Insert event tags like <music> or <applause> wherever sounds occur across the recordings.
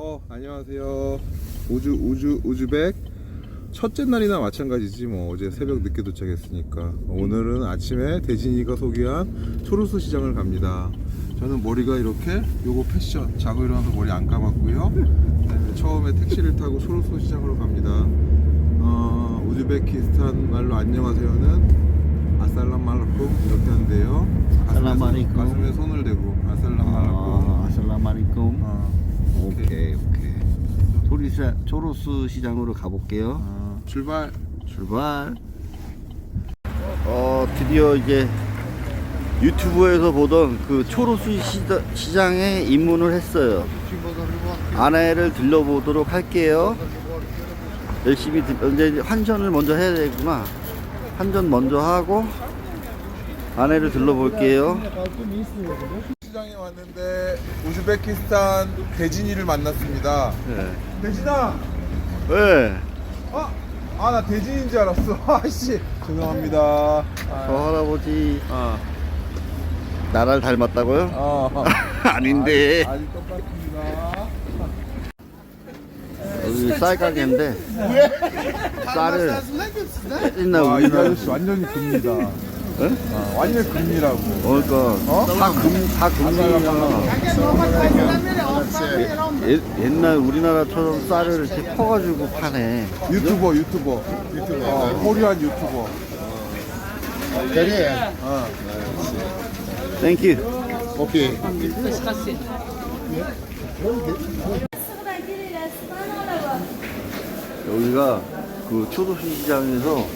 어 안녕하세요. 우주 우주 우즈벡 첫째 날이나 마찬가지지 뭐. 어제 새벽 늦게 도착했으니까. 오늘은 아침에 대진이가 소개한 초로스 시장을 갑니다. 저는 머리가 이렇게 요거 패션 자고 일어나서 머리 안 감았고요. 네, 처음에 택시를 타고 초로스 시장으로 갑니다. 어, 우즈베키스탄 말로 안녕하세요는 아살람 말라쿰 이렇게 하는데요. 가슴에, 아살람 손-. 가슴에 손을 대고 아살람 말라쿰 아, 아살라마리쿰. 소리사, 초로스 시장으로 가볼게요. 어, 출발 출발. 어, 드디어 이제 유튜브에서 보던 그 초로스 시다, 시장에 입문을 했어요. 안에를 들러보도록 할게요. 열심히 들, 이제 환전을 먼저 해야 되구나. 환전 먼저 하고 안에를 들러볼게요. 시장에 왔는데 우즈베키스탄 대진이를 만났습니다. 네. 대진아, 왜? 아, 아 나 대진인 줄 알았어. <laughs> 아씨, 죄송합니다. 아, 저 할아버지 아, 나를 닮았다고요? 아, <laughs> 아닌데 아직 똑같습니다. 여기 쌀 가게인데 쌀을 옛날 아, 이 우리나라 아저씨 완전히 금니다. 예? 아, 완전 금이라고. 그러니까 어? 다 금 다 금이야 예- 옛날 우리나라처럼 쌀을 이렇게 퍼가지고 파네 유튜버, 유튜버, 유튜버, 어, 코리안 유튜버. 어. 땡큐 오케이. 여기가 그 초도시 시장에서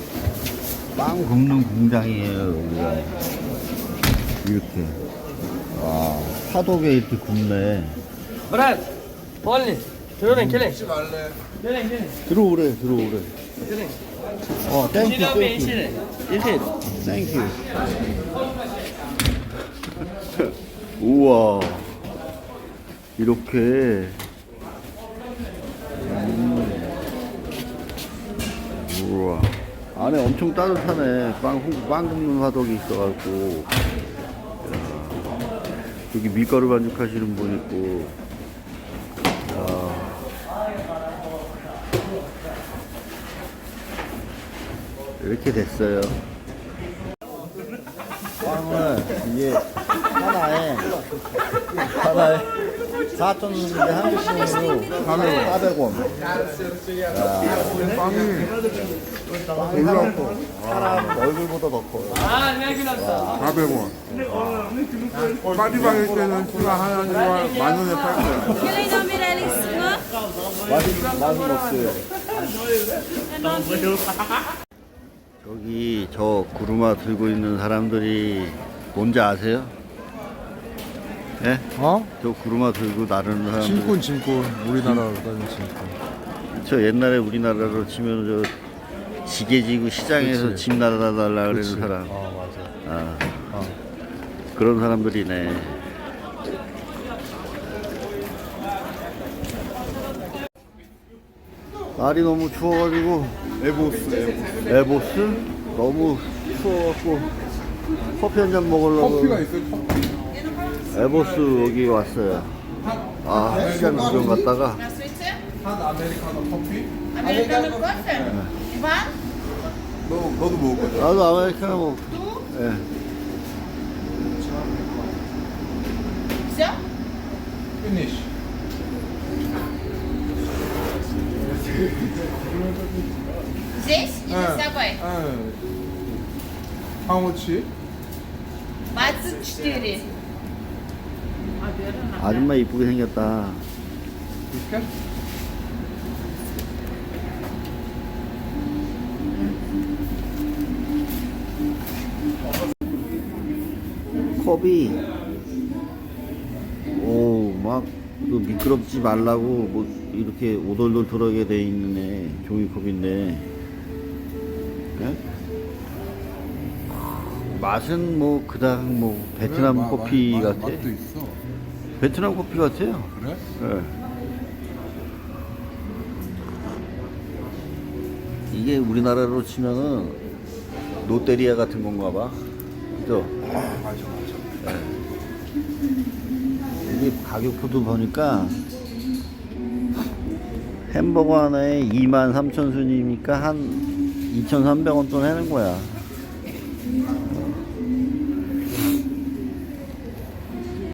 빵 굽는 공장이에요 여기가. 이렇게. 와 파독에 이렇게 굽네. 브랏 빨리 들어오래 음. 킬링. 킬링 킬링. 들어오래 들어오래. 킬링. 어 땡큐 땡큐 땡큐 우와. 이렇게. 안에 엄청 따뜻하네 빵, 후- 빵 굽는 화덕이 있어갖고 야. 여기 밀가루 반죽하시는 분 있고 야. 이렇게 됐어요 빵을 이게 하나에 하나에 4,000원인데 한국 돈으로 400원. 빵이 놀랍고. 사람 얼굴보다. 더 커요 Ah, ne gülüyorsun? 400원. 파리방일 때는 키가 하나니까 만 원에 팔 거야. 맛이, 맛은 없어요 저기 저 구루마 들고 있는 사람들이 뭔지 아세요? 예? 어? 저 구루마 들고 나르는 사람들 진꾼, 진꾼. 우리나라로 따지면 진꾼. 저 옛날에 우리나라로 치면 저 지게 지고 시장에서 그치. 집 날아달라 그러는 그치. 사람 어, 맞아. 아, 어. 그런 사람들이네 날이 너무 추워가지고 에보스, 에보스. 에보스 너무 추워갖고 커피 한 잔 먹으려고 커피가 있어요, 커피. 에보스 여기 왔어요 아 시간 구경 갔다가 한 아메리카노 커피? Americano coffee? Iván? 너, 너도 먹을 거죠? 나도 아메리카노 먹 예. This is a subway. How much? 24. 아줌마 이쁘게 생겼다. 이렇게? 컵이 오막 미끄럽지 말라고 뭐 이렇게 오돌돌 들어게 돼 있는 종이컵인데 예? 맛은 뭐 그닥 뭐 베트남 그래, 마- 커피 맛- 맛- 같아 맛도 있어. 베트남 커피 같아요 그래? 예. 이게 우리나라로 치면은 롯데리아 같은 건가 봐 그죠? 아, 맞아, 맞아. 이게 가격표도 보니까 햄버거 하나에 2만 3천 순이니까 한 2,300원 돈 하는 거야. 어.